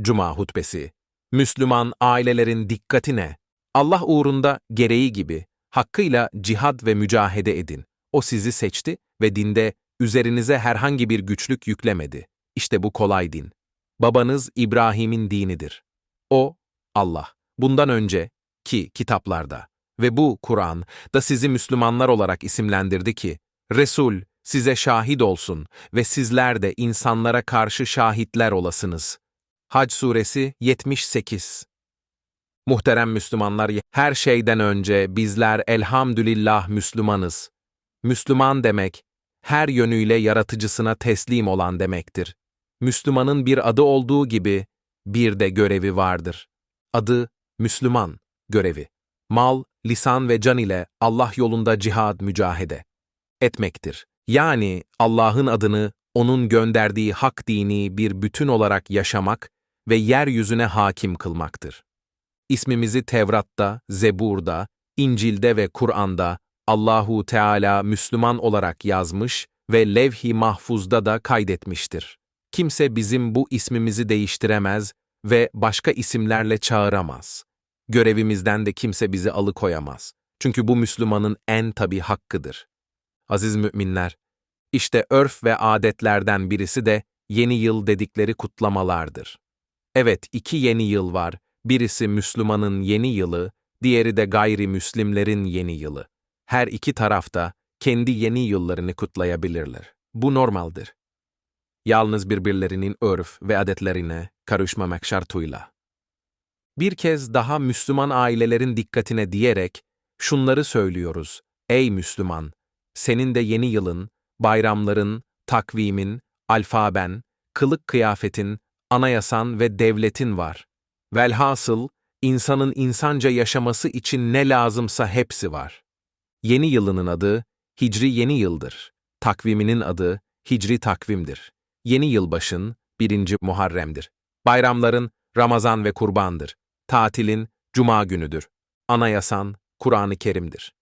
Cuma hutbesi. Müslüman ailelerin dikkatine, Allah uğrunda gereği gibi hakkıyla cihad ve mücahede edin. O sizi seçti ve dinde üzerinize herhangi bir güçlük yüklemedi. İşte bu kolay din. Babanız İbrahim'in dinidir. O, Allah. Bundan önce ki kitaplarda ve bu Kur'an da sizi Müslümanlar olarak isimlendirdi ki, Resul size şahit olsun ve sizler de insanlara karşı şahitler olasınız. Hac Suresi 78 Muhterem Müslümanlar, her şeyden önce bizler elhamdülillah Müslümanız. Müslüman demek, her yönüyle yaratıcısına teslim olan demektir. Müslümanın bir adı olduğu gibi, bir de görevi vardır. Adı, Müslüman, görevi. Mal, lisan ve can ile Allah yolunda cihad mücahede etmektir. Yani Allah'ın adını, O'nun gönderdiği hak dini bir bütün olarak yaşamak ve yeryüzüne hakim kılmaktır. İsmimizi Tevrat'ta, Zebur'da, İncil'de ve Kur'an'da Allahu Teala Müslüman olarak yazmış ve levh-i mahfuzda da kaydetmiştir. Kimse bizim bu ismimizi değiştiremez ve başka isimlerle çağıramaz. Görevimizden de kimse bizi alıkoyamaz. Çünkü bu Müslümanın en tabi hakkıdır. Aziz müminler, işte örf ve adetlerden birisi de yeni yıl dedikleri kutlamalardır. Evet, iki yeni yıl var. Birisi Müslümanın yeni yılı, diğeri de gayrimüslimlerin yeni yılı. Her iki tarafta kendi yeni yıllarını kutlayabilirler. Bu normaldir. Yalnız birbirlerinin örf ve adetlerine karışmamak şartıyla. Bir kez daha Müslüman ailelerin dikkatine diyerek şunları söylüyoruz. Ey Müslüman! Senin de yeni yılın, bayramların, takvimin, alfaben, kılık kıyafetin, anayasan ve devletin var. Velhasıl, insanın insanca yaşaması için ne lazımsa hepsi var. Yeni yılının adı, Hicri yeni yıldır. Takviminin adı, Hicri takvimdir. Yeni yılbaşın, birinci Muharrem'dir. Bayramların, Ramazan ve Kurban'dır. Tatilin, Cuma günüdür. Anayasan, Kur'an-ı Kerim'dir.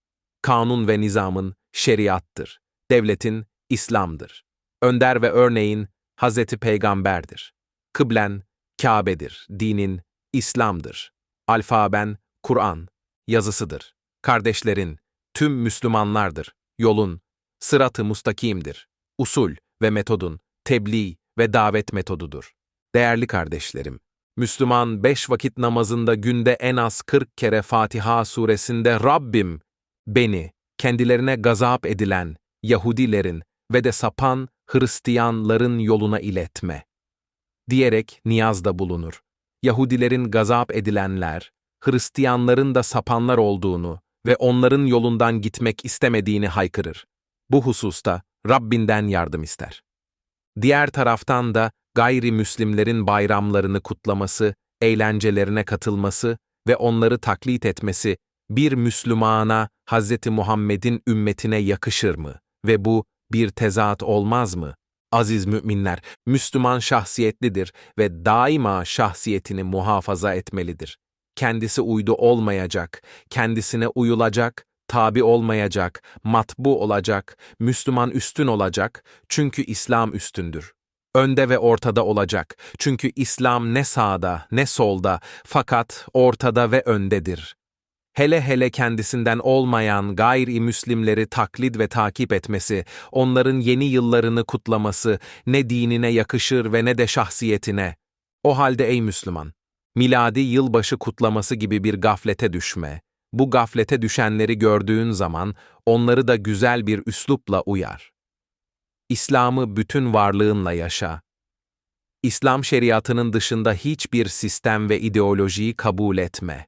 Kanun ve nizamın, şeriattır. Devletin, İslam'dır. Önder ve örneğin, Hazreti Peygamber'dir. Kıblen, Kabe'dir. Dinin, İslam'dır. Alfaben, Kur'an, yazısıdır. Kardeşlerin, tüm Müslümanlardır. Yolun, sıratı mustakimdir. Usul ve metodun, tebliğ ve davet metodudur. Değerli kardeşlerim, Müslüman beş vakit namazında günde en az 40 kere Fatiha suresinde Rabbim, beni, kendilerine gazap edilen Yahudilerin ve de sapan Hristiyanların yoluna iletme. Diyerek niyazda bulunur. Yahudilerin gazap edilenler, Hristiyanların da sapanlar olduğunu ve onların yolundan gitmek istemediğini haykırır. Bu hususta Rabbinden yardım ister. Diğer taraftan da gayrimüslimlerin bayramlarını kutlaması, eğlencelerine katılması ve onları taklit etmesi bir Müslümana Hz. Muhammed'in ümmetine yakışır mı? Ve bu bir tezat olmaz mı? Aziz müminler, Müslüman şahsiyetlidir ve daima şahsiyetini muhafaza etmelidir. Kendisi uydu olmayacak, kendisine uyulacak, tabi olmayacak, matbu olacak, Müslüman üstün olacak çünkü İslam üstündür. Önde ve ortada olacak çünkü İslam ne sağda ne solda fakat ortada ve öndedir hele hele kendisinden olmayan gayri-müslimleri taklit ve takip etmesi, onların yeni yıllarını kutlaması ne dinine yakışır ve ne de şahsiyetine. O halde ey Müslüman, miladi yılbaşı kutlaması gibi bir gaflete düşme. Bu gaflete düşenleri gördüğün zaman onları da güzel bir üslupla uyar. İslam'ı bütün varlığınla yaşa. İslam şeriatının dışında hiçbir sistem ve ideolojiyi kabul etme.